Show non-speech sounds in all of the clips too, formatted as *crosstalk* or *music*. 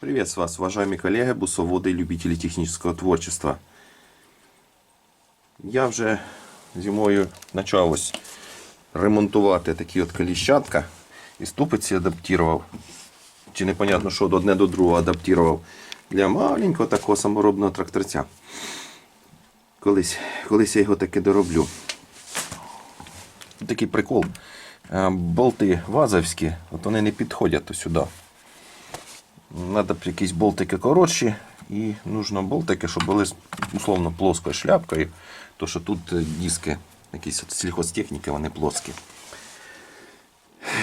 Приветствую вас, уважаемые коллеги, бусоводы и любители технического творчества. Я вже зимою почав ремонтувати такі от коліщатка і ступиці адаптував. Чи непонятно, що одне до другого адаптував для маленького такого саморобного тракторця. Колись, колись я його таки дороблю. Такий прикол. Е, Болти вазовські, от вони не підходять сюди. Б якісь болтики коротші і нужно болтики, щоб були условно плоскою шляпкою. То що тут е, диски, якісь от сільхозтехніки, вони плоскі.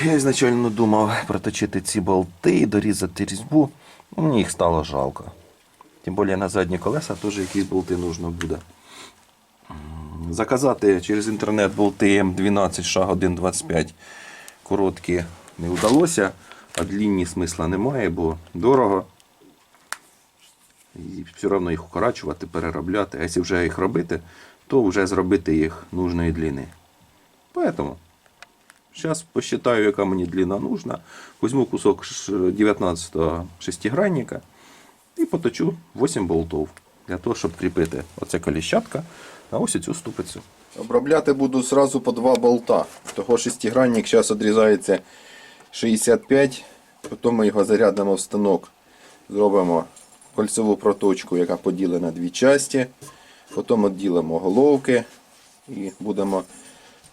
Я ізначально думав проточити ці болти, дорізати різьбу. Ну, Мені їх стало жалко. Тим більше на задні колеса теж якісь болти нужно буде. Заказати через інтернет болти М12 шаг 1.25 короткі не вдалося, а длінні смисла немає, бо дорого. І все одно їх укорачувати, переробляти. А якщо вже їх робити, то вже зробити їх нужної длини. Поэтому зараз посчитаю, яка мені длина нужна. Візьму кусок 19-го шестигранника і поточу 8 болтов для того, щоб кріпити оце коліщатка на ось цю ступицю. Обробляти буду сразу по два болта. Того шестигранник зараз відрізається 65, потім ми його зарядимо в станок. Зробимо кольцеву проточку, яка поділена на дві часті. Потім відділимо головки і будемо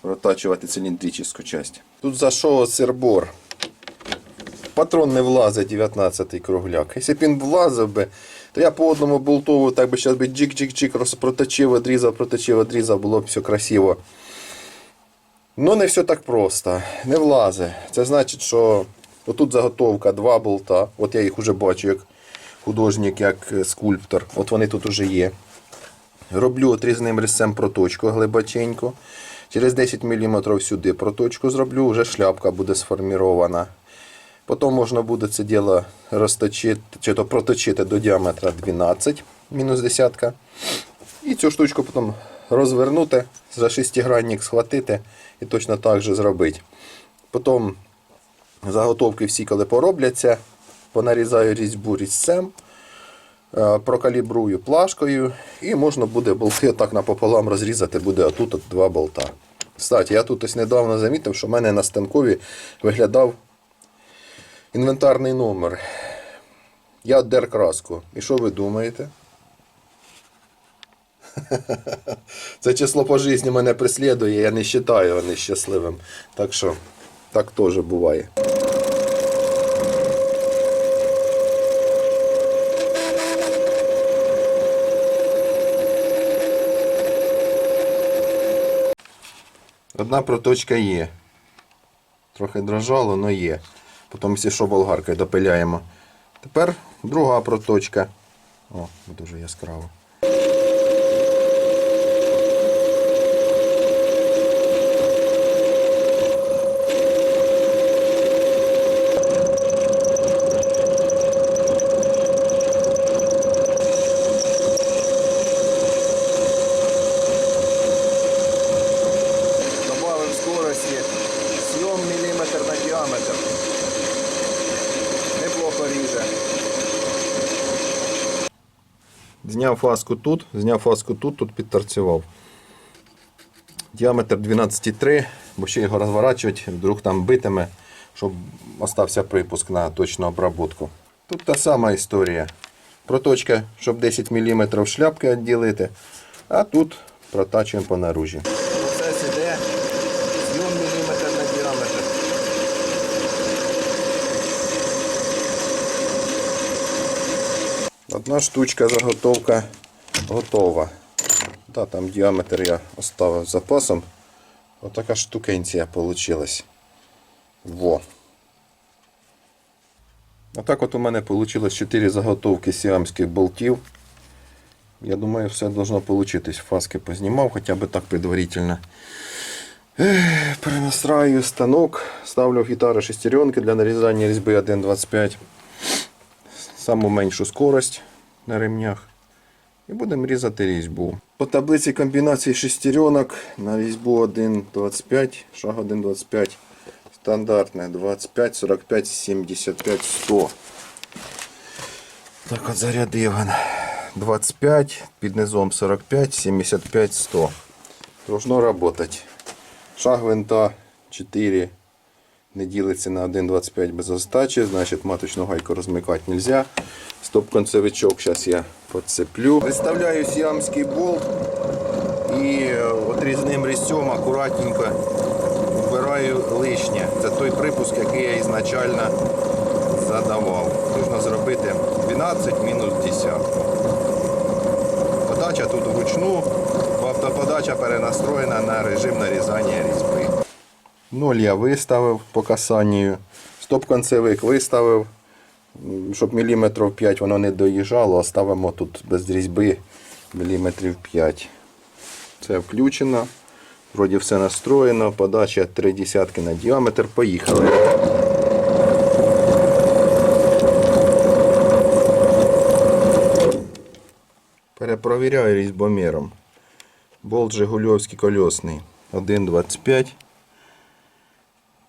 протачувати циліндричну частину. Тут зайшов сербор. Патрон не влазить 19-й кругляк. Якщо б він влазив би, то я по одному болтову так би зараз би джик-джик-джик проточив, одрізав, проточив, одрізав, було б все красиво. Ну не все так просто. Не влазить. Це значить, що отут заготовка, два болта. От я їх вже бачу як художник, як е, скульптор. От вони тут уже є. Роблю отрізним різцем проточку глибоченьку. Через 10 мм сюди проточку зроблю, вже шляпка буде сформірована. Потім можна буде це діло розточити, чи то проточити до діаметра 12, мінус десятка. І цю штучку потім розвернути, за шестигранник схватити і точно так же зробити. Потім заготовки всі, коли поробляться, понарізаю різьбу різцем, е, прокалібрую плашкою і можна буде болти так напополам розрізати, буде отут от два болта. Кстати, я тут ось недавно замітив, що в мене на станкові виглядав інвентарний номер. Я дер краску. І що ви думаєте? *laughs* Це число по житті мене преслідує, я не вважаю його нещасливим. Так що так теж буває. Одна проточка є. Трохи дрожало, але є. Потім, якщо що, болгаркою допиляємо. Тепер друга проточка. О, дуже яскраво. Зняв фаску тут, зняв фаску тут, тут підторцював. Діаметр 12,3, бо ще його розворачувати, вдруг там битиме, щоб остався припуск на точну обробку. Тут та сама історія. Проточка, щоб 10 мм шляпки відділити, а тут протачуємо по наружі. Процес іде 7 мм на діаметр. Одна штучка заготовка готова. Да, там діаметр я оставив запасом. Отака штукенція вийшла. Во. Отак от у мене вийшло 4 заготовки сіамських болтів. Я думаю, все должно получитись. Фаски познімав, хоча б так предварительно. Перенастраю станок, ставлю в гітару шестеренки для нарізання різьби 1.25. Саму меншу скорость на ремнях. І будемо різати різьбу. По таблиці комбінації шестеренок на різьбу 1.25, шаг 1.25. Стандартне 25, 45, 75, 100. Так от зарядив. він. 25, під низом 45, 75, 100. Должно работать. Шаг винта 4 не ділиться на 1,25 без остачі, значить маточну гайку розмикати не можна. Стоп-концевичок зараз я підцеплю. Виставляю сіамський болт і е, отрізним різцем акуратненько вбираю лишнє. Це той припуск, який я ізначально задавав. Можна зробити 12 мінус 10. Подача тут вручну, автоподача перенастроєна на режим нарізання різьби. Ноль я виставив по касанню. Стоп-концевик виставив, щоб міліметрів 5 воно не доїжджало, а ставимо тут без різьби міліметрів 5. Це включено. Вроді все настроєно, подача 3 десятки на діаметр. Поїхали. Перепровіряю різьбоміром. Болт Жигульовський кольосний. 1,25.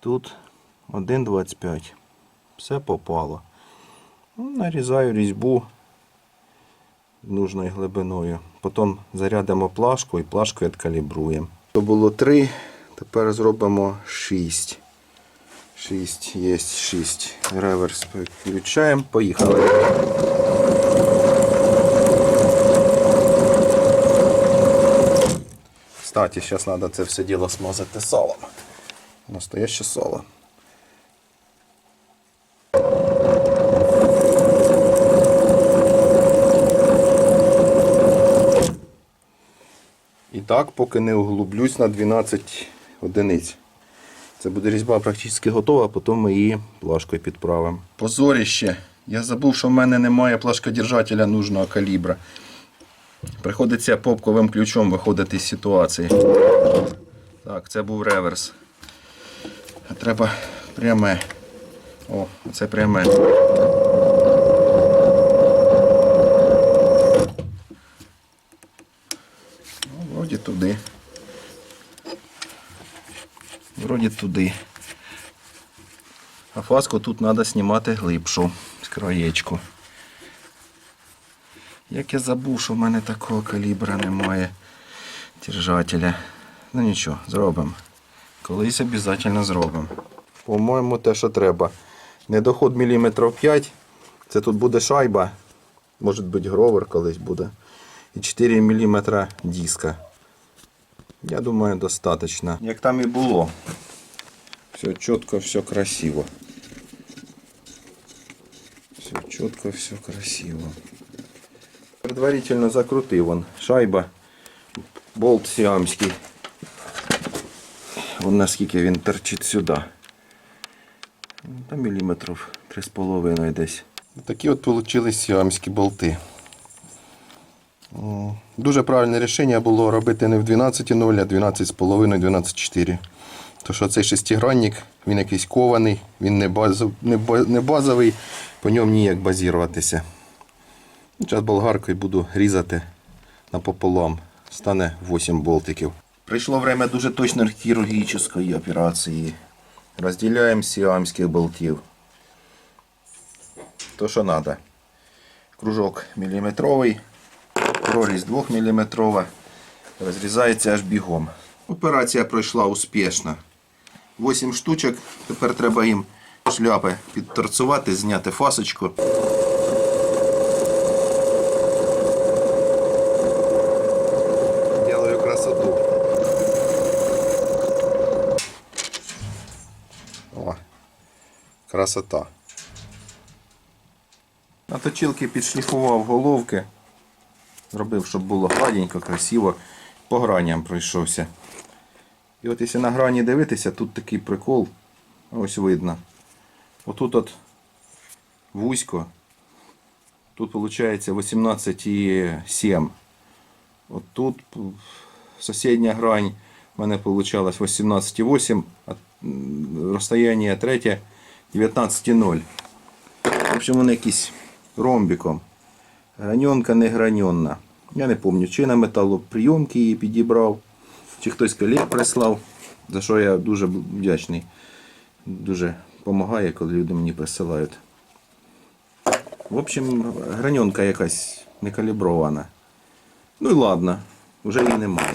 Тут 1,25. Все попало. Ну, Нарізаю різьбу нужною глибиною. Потім зарядимо плашку і плашкою відкалібруємо. То було 3, тепер зробимо 6. 6, є 6. Реверс включаємо, поїхали. Кстати, зараз треба це все діло смазати салом. Настояще сало. І так, поки не углублюсь на 12 одиниць. Це буде різьба практично готова, а потім ми її плашкою підправимо. Позоріще. Я забув, що в мене немає плашкодержателя нужного калібра. Приходиться попковим ключом виходити з ситуації. Так, це був реверс. А треба пряме. О, це пряме. Ну, вроді туди. Вроді туди. А фаску тут треба знімати глибшу з краєчку. Як я забув, що в мене такого калібра немає держателя. Ну нічого, зробимо. Колись обов'язково зробимо. По-моєму, те, що треба. Недоход міліметрів 5. Це тут буде шайба. Може бути гровер колись буде. І 4 мм диска. Я думаю, достатньо. Як там і було. Все чітко, все красиво. Все чітко, все красиво. Предварительно закрутив он шайба. Болт сіамський. Наскільки він торчить сюди. Та міліметрів 3,5 десь. Такі от вийшли сіамські болти. Дуже правильне рішення було робити не в 12,0, а 12,5, 12,4. То що цей шестигранник, він якийсь кований, він не базовий, по ньому ніяк базіруватися. Зараз болгаркою буду різати напополам. Стане 8 болтиків. Прийшло время дуже точної хірургічної операції. Розділяємо сіамських болтів. То, що треба. Кружок міліметровий, проріз 2 мм. Розрізається аж бігом. Операція пройшла успішно. 8 штучок. Тепер треба їм шляпи підторцувати, зняти фасочку. Красота. На точилки підшліфував головки. Зробив, щоб було гладенько, красиво. По граням пройшовся. І от якщо на грані дивитися, тут такий прикол. Ось видно. Отут от вузько. Тут виходить 18,7. От тут сусідня грань в мене вийшла 18,8, а розстояння третє 19,0. В общем, вони якісь ромбіком. Граньонка не граньонна. Я не пам'ятаю, чи на металоприйомки її підібрав, чи хтось колег прислав, за що я дуже вдячний. Дуже допомагає, коли люди мені присилають. В общем, граньонка якась не калібрована. Ну і ладно, вже її немає.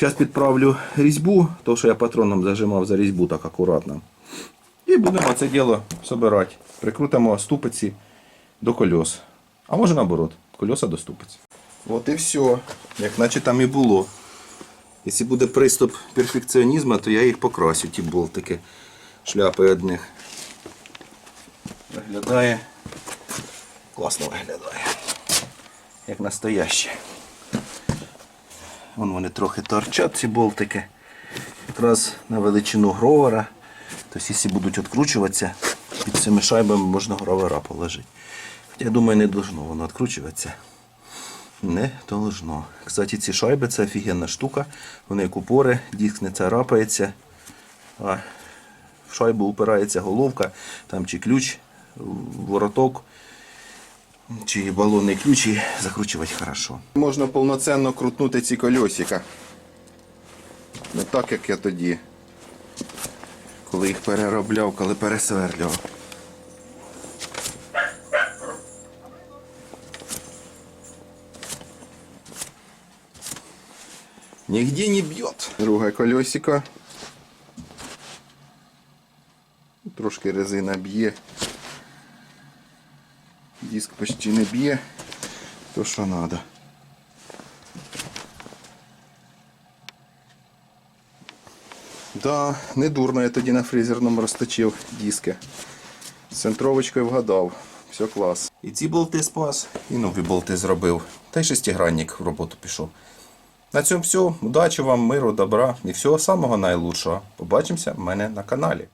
Зараз підправлю різьбу, то що я патроном зажимав за різьбу так акуратно. І будемо це діло собирати. Прикрутимо ступиці до кольос. А може наоборот, кольоса до ступиць. От і все. Як наче там і було. Якщо буде приступ перфекціонізму, то я їх покрасю, ті болтики. Шляпи одних. Виглядає. Класно виглядає. Як настояще. Вон вони трохи торчать, ці болтики. Якраз на величину гровера. Тобто, якщо будуть відкручуватися, під цими шайбами можна гровера положити. Я думаю, не должно воно відкручуватися. Не должно. Кстати, ці шайби це офігенна штука. Вони як упори, диск не царапається. А в шайбу упирається головка, там чи ключ, вороток, чи балонний ключ і закручувати хорошо. Можна повноцінно крутнути ці кольосика. Не так, як я тоді, коли їх переробляв, коли пересверлював. Нигде не бьет. Друге колесико. Трошки резина б'є. Диск почти не б'є. То що треба. Да, не дурно я тоді на фрезерному розточив диски. З центровочкою вгадав. Все клас. І ці болти спас, і нові болти зробив. Та й шестигранник в роботу пішов. На цьому все. Удачі вам, миру, добра і всього самого найлучшого. Побачимося в мене на каналі.